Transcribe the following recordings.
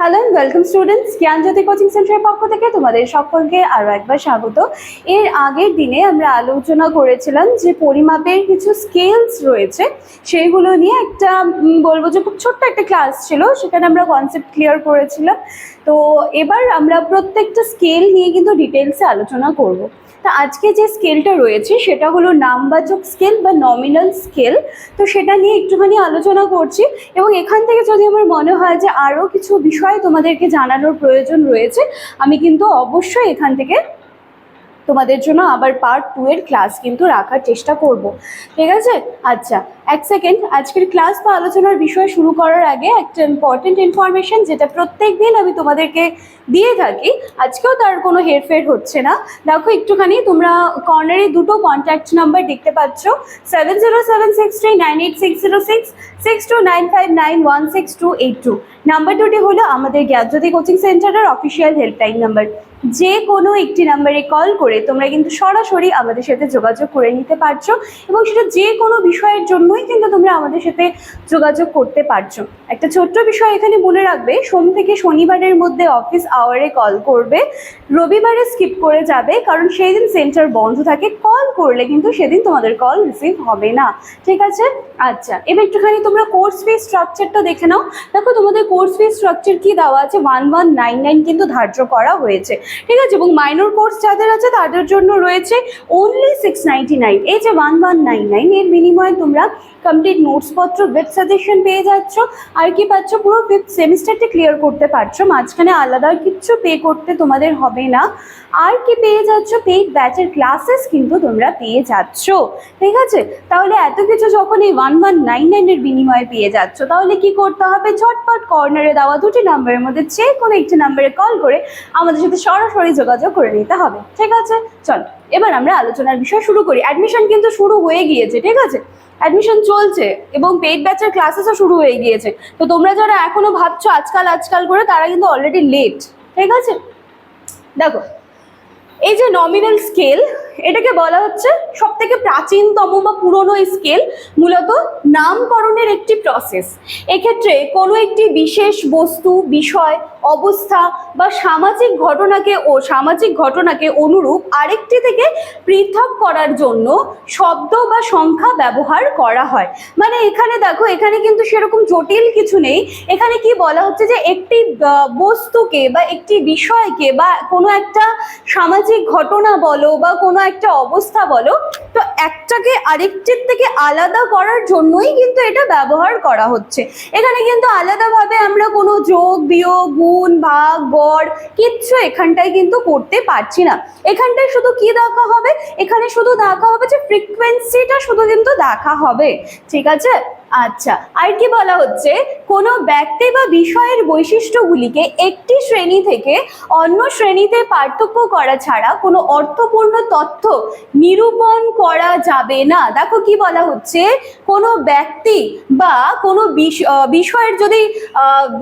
Hello welcome students Gyanjyoti coaching সেন্টারের পক্ষ থেকে তোমাদের সকলকে আরও একবার স্বাগত। এর আগের দিনে আমরা আলোচনা করেছিলাম যে পরিমাপের কিছু স্কেলস রয়েছে সেইগুলো নিয়ে একটা বলব যে খুব ছোট্ট একটা ক্লাস ছিল, সেখানে আমরা কনসেপ্ট ক্লিয়ার করেছিলাম। তো এবার আমরা প্রত্যেকটা স্কেল নিয়ে কিন্তু ডিটেলসে আলোচনা করব। তা আজকে যে স্কেলটা রয়েছে, সেটা হলো নামবাচক স্কেল বা নমিনাল স্কেল তো সেটা নিয়ে একটুখানি আলোচনা করছি এবং এখান থেকে যদি আমার মনে হয় যে আরও কিছু বিষয় তোমাদেরকে জানানোর প্রয়োজন রয়েছে আমি কিন্তু অবশ্যই এখান থেকে তোমাদের জন্য আবার পার্ট টু এর ক্লাস কিন্তু রাখার চেষ্টা করব। ঠিক আছে? আচ্ছা এক সেকেন্ড আজকের ক্লাস বা আলোচনার বিষয় শুরু করার আগে একটা ইম্পর্টেন্ট ইনফরমেশন যেটা প্রত্যেক দিন আমি তোমাদেরকে দিয়ে থাকি। আজকেও তার কোনো হেরফের হচ্ছে না। দেখো, একটুখানি তোমরা কর্নারে দুটো কন্ট্যাক্ট নাম্বার দেখতে পাচ্ছ। Seven zero seven six three nine eight six zero six six two nine five nine one six two eight two number দুটি হলো আমাদের জ্ঞানজ্যোতি কোচিং সেন্টারের অফিসিয়াল হেল্পলাইন নাম্বার যে কোনো একটি নাম্বারে কল করে তোমরা কিন্তু সরাসরি আমাদের সাথে যোগাযোগ করে নিতে পারছ এবং সেটা যে কোনো বিষয়ের জন্যই কিন্তু তোমরা আমাদের সাথে যোগাযোগ করতে পারছ। একটা ছোট্ট বিষয় এখানে মনে রাখবে, সোম থেকে শনিবারের মধ্যে অফিস আওয়ারে কল করবে, রবিবারে স্কিপ করে যাবে, কারণ সেই দিন সেন্টার বন্ধ থাকে কল করলে কিন্তু সেদিন তোমাদের কল রিসিভ হবে না। ঠিক আছে? আচ্ছা এবার একটুখানি তোমরা কোর্স ফি স্ট্রাকচারটা দেখে নাও। দেখো তোমাদের কোর্স ফি স্ট্রাকচার কি দেওয়া আছে? ওয়ান ওয়ান নাইন নাইন কিন্তু ধার্য করা হয়েছে। ঠিক আছে? এবং মাইনর কোর্স যাদের আছে, তাদের জন্য রয়েছে অনলি সিক্স এই যে ওয়ান ওয়ান নাইন নাইন এর বিনিময়ে তোমরা কমপ্লিট নোটসপত্র ওয়েব সাজেশন পেয়ে যাচ্ছ। আর কি পাচ্ছ? পুরো ফিফথ সেমিস্টারটা ক্লিয়ার করতে পারছ। মাঝখানে আলাদা কিচ্ছু পে করতে তোমাদের হবে না। আর কি পেয়ে যাচ্ছ? পেইড ব্যাচের ক্লাসেস কিন্তু তোমরা পেয়ে যাচ্ছ। ঠিক আছে? তাহলে এত কিছু যখন এই ওয়ান ওয়ান নাইন নাইনের বিনিময়ে পেয়ে যাচ্ছ, তাহলে কি করতে হবে? ঝটপট কর্নারে দেওয়া দুটি নাম্বারের মধ্যে যে কোনো একটি নাম্বারে কল করে আমাদের সাথে সরাসরি যোগাযোগ করে নিতে হবে, ঠিক আছে? চল, এবার আমরা আলোচনার বিষয় শুরু করি। অ্যাডমিশন কিন্তু শুরু হয়ে গিয়েছে, ঠিক আছে? অ্যাডমিশন চলছে এবং পেইড ব্যাচের ক্লাসেসও শুরু হয়ে গিয়েছে। তো তোমরা যারা এখনও ভাবছ আজকাল আজকাল করে, তারা কিন্তু অলরেডি লেট ঠিক আছে? দেখো এই যে নমিনাল স্কেল এটাকে বলা হচ্ছে সব থেকে প্রাচীনতম বা পুরনো স্কেল মূলত নামকরণের একটি প্রসেস এক্ষেত্রে কোনো একটি বিশেষ বস্তু, বিষয়, অবস্থা বা সামাজিক ঘটনাকে ও সামাজিক ঘটনাকে অনুরূপ আরেকটি থেকে পৃথক করার জন্য শব্দ বা সংখ্যা ব্যবহার করা হয়। মানে এখানে দেখো, এখানে কিন্তু সেরকম জটিল কিছু নেই। এখানে কি বলা হচ্ছে যে একটি বস্তুকে বা একটি বিষয়কে বা কোনো একটা সামাজিক ঘটনা বলো বা কোনো একটা অবস্থা বলো, তো একটাকে আরেকটির থেকে আলাদা করার জন্যই কিন্তু এটা ব্যবহার করা হচ্ছে। এখানে কিন্তু আলাদাভাবে আমরা কোনো যোগ, বিয়োগ, গুণ, ভাগ, গড় কিচ্ছু এখানটায় কিন্তু করতে পারছি না। এখানটায় শুধু কি দেখা হবে? এখানে শুধু দেখা হবে যে ফ্রিকোয়েন্সিটা শুধু কিন্তু দেখা হবে। ঠিক আছে? আচ্ছা আর কি বলা হচ্ছে? কোনো ব্যক্তি বা বিষয়ের বৈশিষ্ট্যগুলিকে একটি শ্রেণি থেকে অন্য শ্রেণীতে পার্থক্য করা ছাড়া কোনো অর্থপূর্ণ তথ্য নিরূপণ করা যাবে না। দেখো কি বলা হচ্ছে? কোনো ব্যক্তি বা কোনো বিষ- বিষয়ের যদি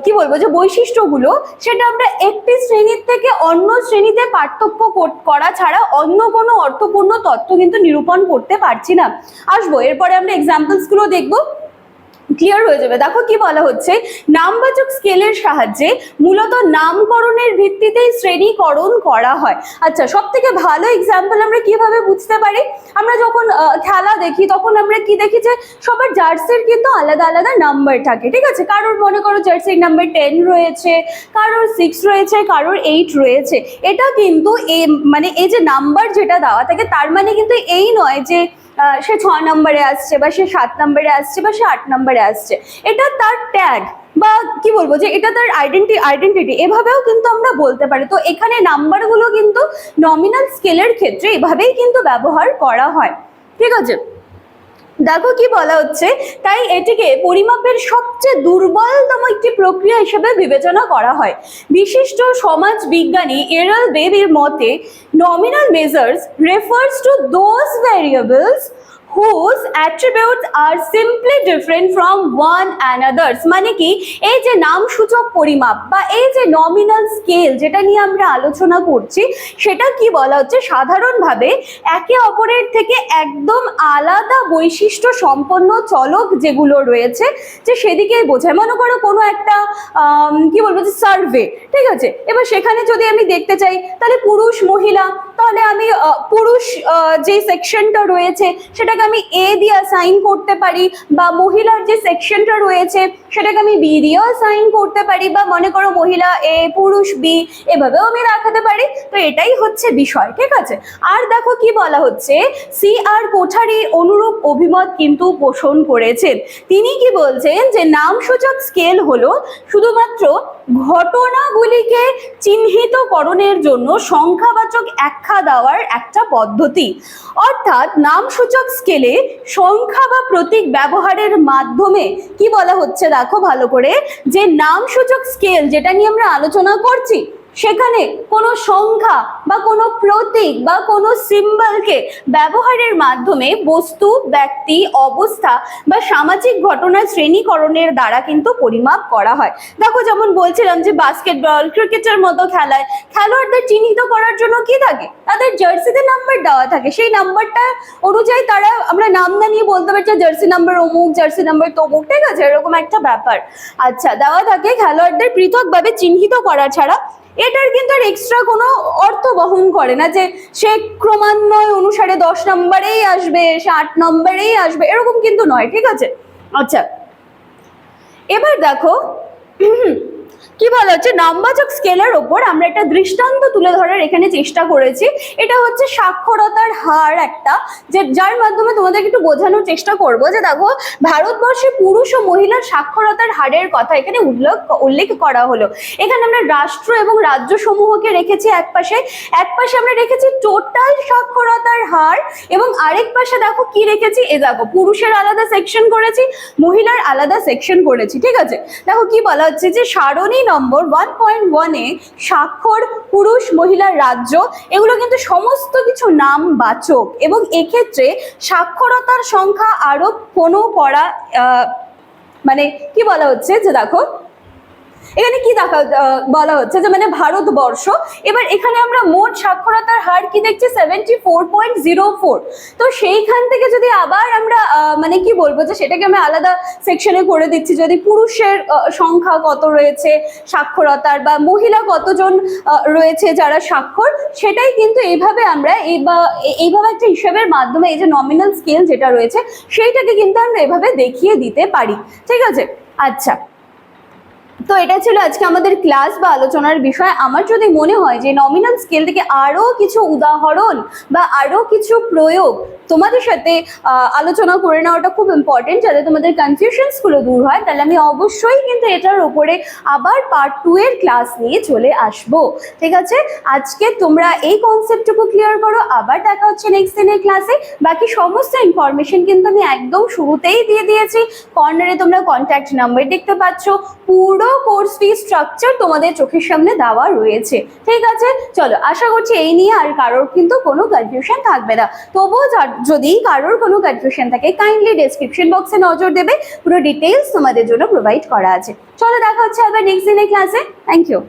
কি বলব যে বৈশিষ্ট্যগুলো, সেটা আমরা একটি শ্রেণির থেকে অন্য শ্রেণীতে পার্থক্য করা ছাড়া অন্য কোনো অর্থপূর্ণ তথ্য কিন্তু নিরূপণ করতে পারছি না। আসব, এরপরে আমরা এক্সাম্পলসগুলো দেখব। ক্লিয়ার হয়ে যাবে। দেখো কি বলা হচ্ছে, নামবাচক স্কেলের সাহায্যে মূলত নামকরণের ভিত্তিতেই শ্রেণীকরণ করা হয়। আচ্ছা সব থেকে ভালো এক্সাম্পল আমরা কীভাবে বুঝতে পারি? আমরা যখন খেলা দেখি, তখন আমরা কি দেখি যে সবার জার্সির কিন্তু আলাদা আলাদা নাম্বার থাকে, ঠিক আছে? কারোর মনে করো জার্সির নাম্বার টেন রয়েছে, কারোর সিক্স রয়েছে, কারোর এইট রয়েছে। এটা কিন্তু এ মানে এই যে নাম্বার যেটা দেওয়া থাকে, তার মানে কিন্তু এই নয় যে সে ছ নম্বরে আসছে বা সে সাত নম্বরে আসছে বা সে আট নম্বরে আসছে। এটা তার ট্যাগ বা কি বলব যে এটা তার আইডেন্টি আইডেন্টিটি এভাবেও কিন্তু আমরা বলতে পারি। তো এখানে নাম্বারগুলো কিন্তু নমিনাল স্কেলের ক্ষেত্রে এভাবেই কিন্তু ব্যবহার করা হয়। ঠিক আছে? দেখো কি বলা হচ্ছে, তাই এটিকে পরিমাপের সবচেয়ে দুর্বলতম একটি প্রক্রিয়া হিসেবে বিবেচনা করা হয়। বিশিষ্ট সমাজ বিজ্ঞানী এরাল বেবির মতে nominal measures refers to those variables whose attributes are simply different from one another's. মানে কি, এই যে নামসূচক পরিমাপ বা এই যে নমিনাল স্কেল যেটা নিয়ে আমরা আলোচনা করছি, সেটা কি বলা হচ্ছে? সাধারণভাবে একে অপরের থেকে একদম আলাদা বৈশিষ্ট্য সম্পন্ন চলক যেগুলো রয়েছে, যে সেদিকেই বোঝায়। মনে করো কোনো একটা কি বলব যে সার্ভে ঠিক আছে? এবার সেখানে যদি আমি দেখতে চাই, তাহলে পুরুষ, মহিলা, তাহলে আমি পুরুষ যে সেকশনটা রয়েছে, সেটাকে আমি এ দিয়ে অ্যাসাইন করতে পারি বা মহিলার যে সেকশনটা রয়েছে, সেটাকে আমি বি দিয়েও অ্যাসাইন করতে পারি বা মনে করো মহিলা এ পুরুষ বি এভাবেও আমি রাখাতে পারি। তো এটাই হচ্ছে বিষয়, ঠিক আছে? আর দেখো কি বলা হচ্ছে? সি আর কোঠারি অনুরূপ অভিমত কিন্তু পোষণ করেছেন। তিনি কি বলছেন যে নামসূচক স্কেল হলো শুধুমাত্র ঘটনাগুলিকে চিহ্নিতকরণের জন্য সংখ্যাবাচক ব্যাখ্যা দেওয়ার একটা পদ্ধতি। অর্থাৎ নামসূচক স্কেলে সংখ্যা বা প্রতীক ব্যবহারের মাধ্যমে কি বলা হচ্ছে? দেখো ভালো করে। যে নামসূচক স্কেল যেটা নিয়ে আমরা আলোচনা করছি সেখানে কোনো সংখ্যা বা কোনো প্রতীক বা কোনো সিম্বলকে ব্যবহারের মাধ্যমে বস্তু, ব্যক্তি, অবস্থা বা সামাজিক ঘটনার শ্রেণীকরণের দ্বারা কিন্তু পরিমাপ করা হয়। দেখো যেমন বলছিলাম যে বাস্কেটবল ক্রিকেটের মতো খেলায় খেলোয়াড়দের চিহ্নিত করার জন্য কি থাকে? তাদের জার্সিতে নাম্বার দেওয়া থাকে। সেই নাম্বারটা অনুযায়ী তারা, আমরা নাম না নিয়ে বলতে পারছি জার্সি নাম্বার অমুক জার্সি নাম্বার তমুক, ঠিক আছে? এরকম একটা ব্যাপার। আচ্ছা দেওয়া থাকে খেলোয়াড়দের পৃথকভাবে চিহ্নিত করা ছাড়া এটার কিন্তু আর এক্সট্রা কোনো অর্থ বহন করে না যে সে ক্রমান্বয় অনুসারে দশ নম্বরেই আসবে, সে আট নম্বরেই আসবে, এরকম কিন্তু নয়, ঠিক আছে? আচ্ছা এবার দেখো কি বলা হচ্ছে? নামবাচক স্কেলের ওপর আমরা একটা দৃষ্টান্ত তুলে ধরার এখানে চেষ্টা করেছি। এটা হচ্ছে সাক্ষরতার হার একটা, যে যার মাধ্যমে তোমাদেরকে একটু বোঝানোর চেষ্টা করব যে দেখো, ভারতবর্ষে পুরুষ ও মহিলার সাক্ষরতার হারের কথা এখানে উল্লেখ উল্লেখ করা হলো। এখানে আমরা রাষ্ট্র এবং রাজ্য সমূহকে রেখেছি এক পাশে। এক পাশে আমরা রেখেছি টোটাল সাক্ষরতার হার এবং আরেক পাশে দেখো কি রেখেছি? এ দেখো, পুরুষের আলাদা সেকশন করেছি, মহিলার আলাদা সেকশন করেছি, ঠিক আছে? দেখো কি বলা হচ্ছে যে সারণী নম্বর ওয়ান পয়েন্ট ওয়ানে স্বাক্ষর, পুরুষ মহিলার রাজ্য, এগুলো কিন্তু সমস্ত কিছু নাম বাচক এবং এক্ষেত্রে সাক্ষরতার সংখ্যা আরও কোনো করা মানে কি বলা হচ্ছে যে দেখো এখানে কি দেখা বলা হচ্ছে? যে মানে ভারতবর্ষ। এবার এখানে আমরা মোট সাক্ষরতার হার কি দেখছি? Seventy four point zero four তো সেইখান থেকে যদি আবার আমরা মানে কি বলব? যে সেটাকে আমরা আলাদা সেকশনে করে দিচ্ছি। যদি পুরুষের সংখ্যা কত রয়েছে সাক্ষরতার, বা মহিলা কতজন রয়েছে যারা স্বাক্ষর, সেটাই কিন্তু এইভাবে আমরা এই বা এইভাবে একটা হিসাবের মাধ্যমে এই যে নমিনাল স্কেল যেটা রয়েছে, সেইটাকে কিন্তু আমরা এভাবে দেখিয়ে দিতে পারি। ঠিক আছে? আচ্ছা। তো এটা ছিল আজকে আমাদের ক্লাস বা আলোচনার বিষয়। আমার যদি মনে হয় যে নমিনাল স্কেল থেকে আরও কিছু উদাহরণ বা আরও কিছু প্রয়োগ তোমাদের সাথে আলোচনা করে নেওয়াটা খুব ইম্পর্টেন্ট যাতে তোমাদের কনফিউশনসগুলো দূর হয়, তাহলে আমি অবশ্যই কিন্তু এটার ওপরে আবার পার্ট টু এর ক্লাস নিয়ে চলে আসব। ঠিক আছে? আজকে তোমরা এই কনসেপ্টটুকু ক্লিয়ার করো, আবার দেখা হচ্ছে নেক্সট দিনের ক্লাসে বাকি সমস্ত ইনফরমেশন কিন্তু আমি একদম শুরুতেই দিয়ে দিয়েছি। কর্নারে তোমরা কন্ট্যাক্ট নাম্বার দেখতে পাচ্ছ। পুরো কোর্স ফি স্ট্রাকচার তোমাদের চোখের সামনে দেওয়া রয়েছে। ঠিক আছে? চলো, আশা করছি এই নিয়ে আর কারোর কিন্তু কোনো কনফিউশন থাকবে না। তবুও যদি কারোর কোনো কনফিউশন থাকে কাইন্ডলি ডেসক্রিপশন বক্সে নজর দেবে। পুরো ডিটেলস তোমাদের জন্য প্রোভাইড করা আছে। চলো, দেখা হচ্ছে আবার নেক্সট দিনের ক্লাসে থ্যাংক ইউ